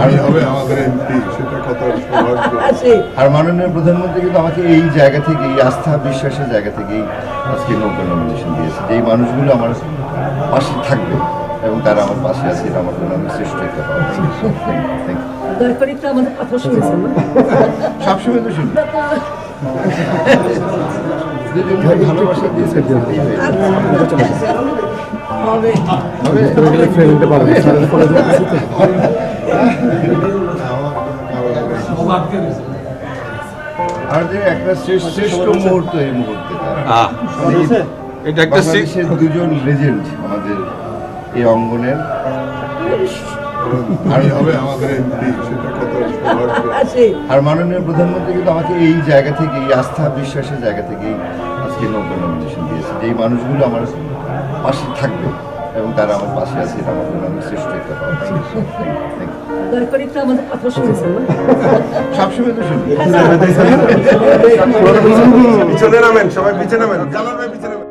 আমি হবে আমাদের এমপি সেটা কত সৌভাগ্য আর মাননীয় প্রধানমন্ত্রী কিন্তু আমাকে এই জায়গা থেকে এই আস্থা বিশ্বাসের জায়গা থেকেই আজকে নৌকা নমিনেশন দিয়েছে যে এই মানুষগুলো আমার পাশে থাকবে এবং তারা আমার পাশে আছে এটা আমার জন্য অনেক শ্রেষ্ঠ একটা পাওয়া সবসময় তো শুনি ভালোবাসা দিয়েছে হবে হবে আর যে একটা শ্রেষ্ঠ শ্রেষ্ঠ মুহূর্ত এই মুহূর্তে। এটা একটা দুজন লেজেন্ড আমাদের এই অঙ্গনের। আর মাননীয় প্রধানমন্ত্রী কিন্তু আমাকে এই জায়গা থেকে এই আস্থা বিশ্বাসের জায়গা থেকেই আজকে নৌকা নমিনেশন দিয়েছে। যে এই মানুষগুলো আমার পাশে থাকবে এবং তারা আমার পাশে আছে এটা আমার জন্য শ্রেষ্ঠ একটা পাওয়া পিছনে নামেন সবাই পিছনে নামেন জালাল ভাই পিছনে